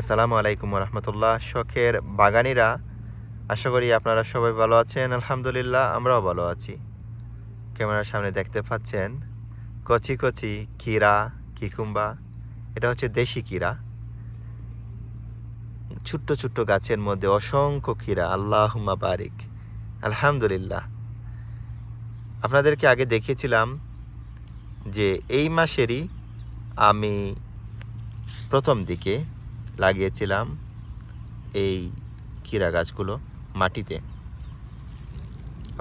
আসসালামু আলাইকুম রহমতুল্লাহ শখের বাগানিরা, আশা করি আপনারা সবাই ভালো আছেন। আলহামদুলিল্লাহ, আমরাও ভালো আছি। ক্যামেরার সামনে দেখতে পাচ্ছেন কচি কচি কিরা কিকুম্বা। এটা হচ্ছে দেশি কিরা ছোট্ট ছোট্ট গাছের মধ্যে অসংখ্য কিরা আল্লাহ বারিক। আলহামদুলিল্লাহ। আপনাদেরকে আগে দেখিয়েছিলাম যে এই মাসেরই আমি প্রথম দিকে লাগিয়েছিলাম এই কীরা গাছগুলো মাটিতে।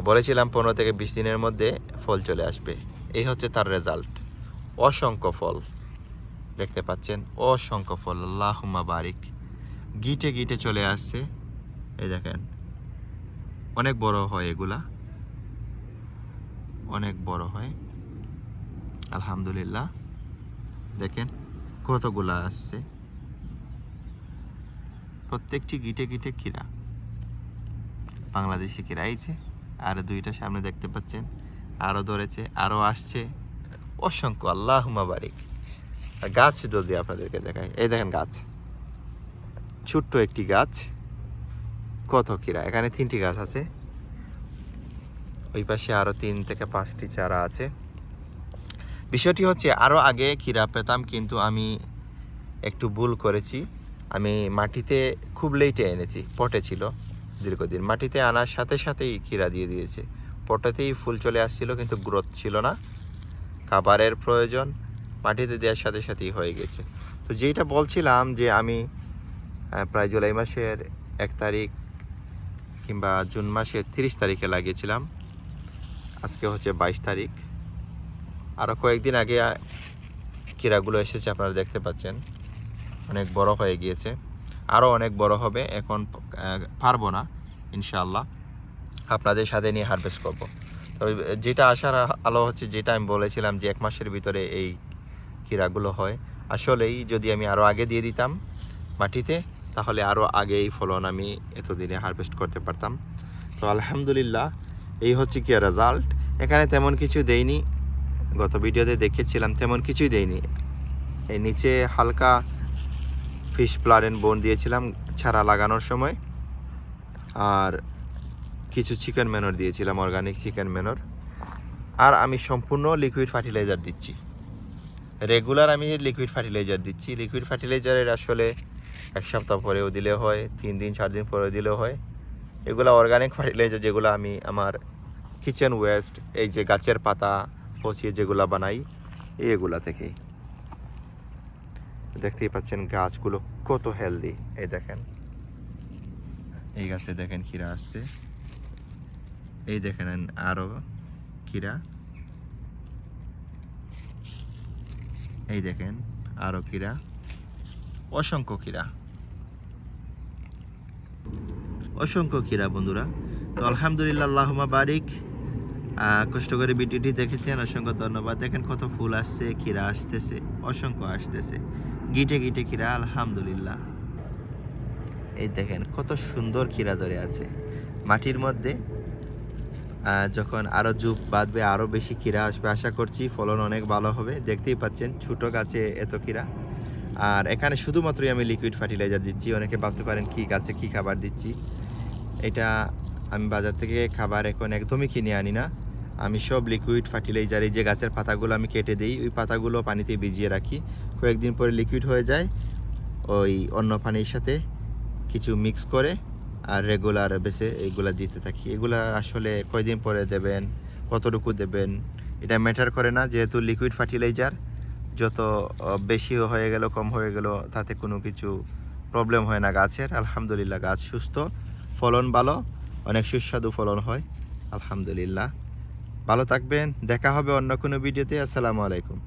বলেছিলাম পনেরো থেকে বিশ দিনের মধ্যে ফল চলে আসবে। এই হচ্ছে তার রেজাল্ট অসংখ্য ফল। দেখতে পাচ্ছেন? অসংখ্য ফল। আল্লাহুম্মা বারিক। গিটে গিটে চলে আসছে। এই দেখেন। অনেক বড় হয় এগুলা। অনেক বড় হয়। আলহামদুলিল্লাহ। দেখেন কতগুলা আসছে। প্রত্যেকটি গিটে গিটে কিরা বাংলাদেশি কিরা এই যে, আর দুইটা সামনে দেখতে পাচ্ছেন আরও ধরেছে আরও আসছে। অসংখ্য আল্লাহ বারিক। গাছ যদি আপনাদেরকে দেখায় এই দেখেন গাছ। ছোট্ট একটি গাছ, কত কিরা এখানে তিনটি গাছ আছে। ওই পাশে আরও তিন থেকে পাঁচটি চারা আছে। বিষয়টি হচ্ছে আরও আগে কিরা পেতাম, কিন্তু আমি একটু ভুল করেছি। আমি মাটিতে খুব লেটে এনেছি, পটে ছিল দীর্ঘদিন। মাটিতে আনার সাথে সাথেই কিরা দিয়ে দিয়েছে। পটেতেই ফুল চলে আসছিল, কিন্তু গ্রোথ ছিল না। খাবারের প্রয়োজন মাটিতে দেওয়ার সাথে সাথেই হয়ে গেছে। তো যেটা বলছিলাম যে আমি প্রায় জুলাই মাসের এক তারিখ কিংবা জুন মাসের তিরিশ তারিখে লাগিয়েছিলাম। আজকে হচ্ছে বাইশ তারিখ। আরও কয়েকদিন আগে কীরাগুলো এসেছে, আপনারা দেখতে পাচ্ছেন। অনেক বড় হয়ে গিয়েছে। আরও অনেক বড় হবে। এখন পারব না, ইনশাআল্লাহ। আপনাদের সাথে নিয়ে হারভেস্ট করব। তবে যেটা আসার আলো হচ্ছে, যেটা আমি বলেছিলাম যে এক মাসের ভিতরে এই কীরাগুলো হয়। আসলেই যদি আমি আরও আগে দিয়ে দিতাম মাটিতে, তাহলে আরও আগে এই ফলন আমি এতদিনে হারভেস্ট করতে পারতাম। তো আলহামদুলিল্লাহ, এই হচ্ছে কি রেজাল্ট এখানে তেমন কিছু দেইনি। গত ভিডিওতে দেখেছিলাম, তেমন কিছুই দেইনি। এই নিচে হালকা ফিশ প্লার অ্যান্ড বোন দিয়েছিলাম ছাড়া লাগানোর সময়। আর কিছু চিকেন ম্যানর দিয়েছিলাম অর্গানিক চিকেন ম্যানর আর আমি সম্পূর্ণ লিকুইড ফার্টিলাইজার দিচ্ছি। রেগুলার আমি লিকুইড ফার্টিলাইজার দিচ্ছি। লিকুইড ফার্টিলাইজারের আসলে এক সপ্তাহ পরেও দিলে হয়, তিন দিন, চার দিন পরেও দিলেও হয়। এগুলো অর্গানিক ফার্টিলাইজার যেগুলো আমি আমার কিচেন ওয়েস্ট এই যে গাছের পাতা পচিয়ে যেগুলো বানাই, এগুলা থেকেই। দেখতেই পাচ্ছেন গাছগুলো কত হেলদি এই দেখেন। এই গাছে দেখেন ক্ষীরা আসছে। এই দেখেন আরও ক্ষীরা। এই দেখেন আরও ক্ষীরা। অসংখ্য ক্ষীরা। অসংখ্য ক্ষীরা বন্ধুরা। তো আলহামদুলিল্লাহ আল্লাহমা বারিক। কষ্ট করে ভিডিওটি দেখেছেন, অসংখ্য ধন্যবাদ। দেখেন কত ফুল আসছে, ক্ষীরা আসতেছে, অসংখ্য আসতেছে। গিটে গিটে ক্ষীরা, আলহামদুলিল্লাহ। এই দেখেন কত সুন্দর ক্ষীরা ধরে আছে। মাটির মধ্যে যখন আরও জুপ বাঁধবে আরও বেশি ক্ষীরা আসবে। আশা করছি ফলন অনেক ভালো হবে। দেখতেই পাচ্ছেন ছোটো গাছে এত ক্ষীরা। আর এখানে শুধুমাত্রই আমি লিকুইড ফার্টিলাইজার দিচ্ছি। অনেকে ভাবতে পারেন, কি গাছে কি খাবার দিচ্ছি? এটা আমি বাজার থেকে খাবার এখন একদমই কিনে আনি না। আমি সব লিকুইড ফার্টিলাইজার এই যে গাছের পাতাগুলো আমি কেটে দিই, ওই পাতাগুলো পানিতে ভিজিয়ে রাখি। কয়েকদিন পরে লিকুইড হয়ে যায়, ওই অন্য পানির সাথে কিছু মিক্স করে আর রেগুলার বেসে এইগুলা দিতে থাকি। এগুলা আসলে কয়দিন পরে দেবেন, কতটুকু দেবেন, এটা ম্যাটার করে না। যেহেতু লিকুইড ফার্টিলাইজার যত বেশি হয়ে গেল, কম হয়ে গেল, তাতে কোনো কিছু প্রবলেম হয় না গাছের। আলহামদুলিল্লাহ গাছ সুস্থ, ফলন ভালো, অনেক সুস্বাদু ফলন হয়। আলহামদুলিল্লাহ। ভালো থাকবেন দেখা হবে অন্য কোনো ভিডিওতে আসসালামু আলাইকুম।